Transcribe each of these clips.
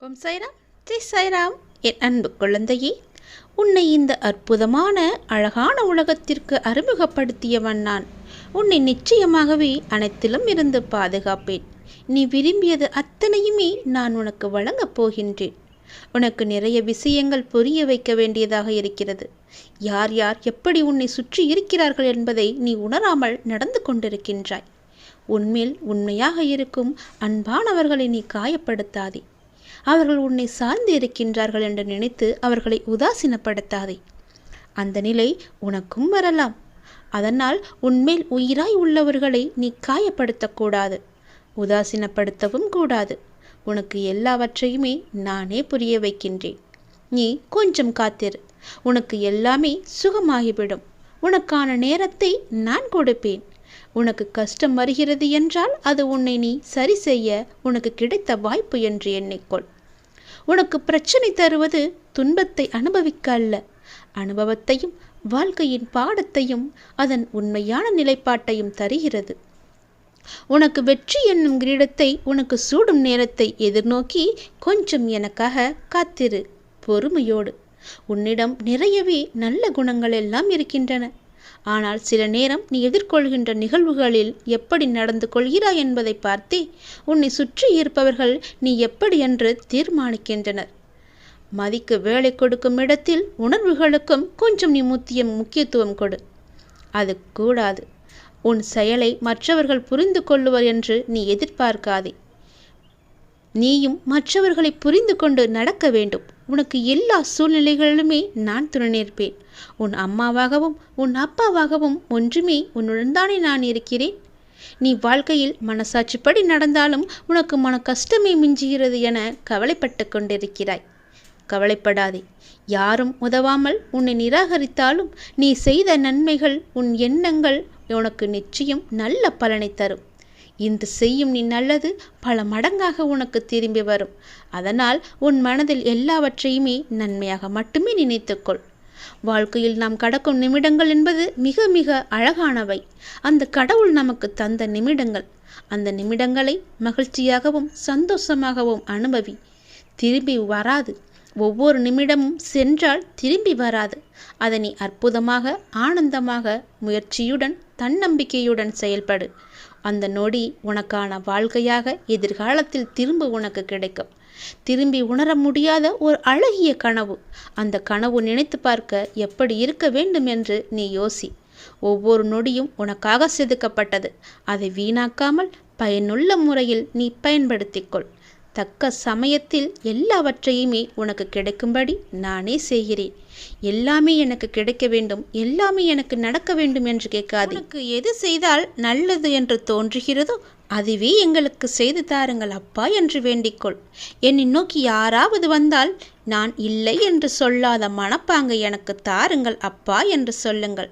ஓம் சைராம். ஜெய் சைராம். என் அன்பு குழந்தையே உன்னை இந்த அற்புதமான அழகான உலகத்திற்கு அறிமுகப்படுத்தியவன் நான். உன்னை நிச்சயமாகவே அனைத்திலும் இருந்து பாதுகாப்பேன். நீ விரும்பியது அத்தனையுமே நான் உனக்கு வழங்கப் போகின்றேன். உனக்கு நிறைய விஷயங்கள் புரிய வைக்க வேண்டியதாக இருக்கிறது. யார் யார் எப்படி உன்னை சுற்றி இருக்கிறார்கள் என்பதை நீ உணராமல் நடந்து கொண்டிருக்கின்றாய். உன்மேல் உண்மையாக இருக்கும் அன்பானவர்களை நீ காயப்படுத்தாதே. அவர்கள் உன்னை சார்ந்து இருக்கின்றார்கள் என்று நினைத்து அவர்களை உதாசீனப்படுத்தாதே. அந்த நிலை உனக்கும் வரலாம். அதனால் உன்மேல் உயிராய் உள்ளவர்களை நீ காயப்படுத்தக்கூடாது. உதாசீனப்படுத்தவும் கூடாது. உனக்கு எல்லாவற்றையுமே நானே புரிய வைக்கின்றேன். நீ கொஞ்சம் காத்திரு. உனக்கு எல்லாமே சுகமாகிவிடும். உனக்கான நேரத்தை நான் கொடுப்பேன். உனக்கு கஷ்டம் வருகிறது என்றால் அது உன்னை நீ சரி செய்ய உனக்கு கிடைத்த வாய்ப்பு என்று எண்ணிக்கொள். உனக்கு பிரச்சனை தருவது துன்பத்தை அனுபவிக்க அல்ல அனுபவத்தையும் வாழ்க்கையின் பாடத்தையும் அதன் உண்மையான நிலைப்பாட்டையும் தருகிறது. உனக்கு வெற்றி என்னும் கிரீடத்தை உனக்கு சூடும் நேரத்தை எதிர்நோக்கி கொஞ்சம் எனக்காக காத்திரு பொறுமையோடு. உன்னிடம் நிறையவே நல்ல குணங்கள் எல்லாம் இருக்கின்றன. ஆனால் சில நேரம் நீ எதிர்கொள்கின்ற நிகழ்வுகளில் எப்படி நடந்து கொள்கிறாய் என்பதை பார்த்தே உன்னை சுற்றி இருப்பவர்கள் நீ எப்படி என்று தீர்மானிக்கின்றனர். மதிக்கு வேலை கொடுக்கும் இடத்தில் உணர்வுகளுக்கும் கொஞ்சம் நீ முத்திய முக்கியத்துவம் கொடு. அது கூடாது. உன் செயலை மற்றவர்கள் புரிந்து கொள்ளுவர் என்று நீ எதிர்பார்க்காதே. நீயும் மற்றவர்களை புரிந்து கொண்டு நடக்க வேண்டும். உனக்கு எல்லா சூழ்நிலைகளிலுமே நான் துணைநிற்பேன். உன் அம்மாவாகவும் உன் அப்பாவாகவும் ஒன்றுமே உன்னுடன் தானே நான் இருக்கிறேன். நீ வாழ்க்கையில் மனசாட்சிப்படி நடந்தாலும் உனக்கு மன கஷ்டமே மிஞ்சுகிறது என கவலைப்பட்டு கொண்டிருக்கிறாய். கவலைப்படாதே. யாரும் உதவாமல் உன்னை நிராகரித்தாலும் நீ செய்த நன்மைகள் உன் எண்ணங்கள் உனக்கு நிச்சயம் நல்ல பலனை தரும். இன்று செய்யும் நீ நல்லது பல மடங்காக உனக்கு திரும்பி வரும். அதனால் உன் மனதில் எல்லாவற்றையுமே நன்மையாக மட்டுமே நினைத்துக்கொள். வாழ்க்கையில் நாம் கடக்கும் நிமிடங்கள் என்பது மிக மிக அழகானவை. அந்த கடவுள் நமக்கு தந்த நிமிடங்கள். அந்த நிமிடங்களை மகிழ்ச்சியாகவும் சந்தோஷமாகவும் அனுபவி. திரும்பி வராது. ஒவ்வொரு நிமிடமும் சென்றால் திரும்பி வராது. அதனை நீ அற்புதமாக ஆனந்தமாக முயற்சியுடன் தன்னம்பிக்கையுடன் செயல்படு. அந்த நொடி உனக்கான வாழ்க்கையாக எதிர்காலத்தில் திரும்ப உனக்கு கிடைக்கும். திரும்பி உணர முடியாத ஒரு அழகிய கனவு. அந்த கனவு நினைத்து பார்க்க எப்படி இருக்க வேண்டும் என்று நீ யோசி. ஒவ்வொரு நொடியும் உனக்காக செதுக்கப்பட்டது. அதை வீணாக்காமல் பயனுள்ள முறையில் நீ பயன்படுத்திக்கொள். தக்க சமயத்தில் எல்லாவற்றையுமே உனக்கு கிடைக்கும்படி நானே செய்கிறேன். எல்லாமே எனக்கு கிடைக்க வேண்டும். எல்லாமே எனக்கு நடக்க வேண்டும் என்று கேட்காது. எனக்கு எது செய்தால் நல்லது என்று தோன்றுகிறதோ அதுவே எங்களுக்கு செய்து தாருங்கள் அப்பா என்று வேண்டிக்கொள். என்னை நோக்கி யாராவது வந்தால் நான் இல்லை என்று சொல்லாத மனப்பாங்கை எனக்கு தாருங்கள் அப்பா என்று சொல்லுங்கள்.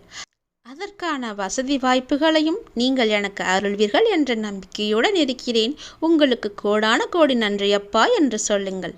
அதற்கான வசதி வாய்ப்புகளையும் நீங்கள் எனக்கு அருள்வீர்கள் என்ற நம்பிக்கையுடன் இருக்கிறேன். உங்களுக்கு கோடான கோடி நன்றி அப்பா என்று சொல்லுங்கள்.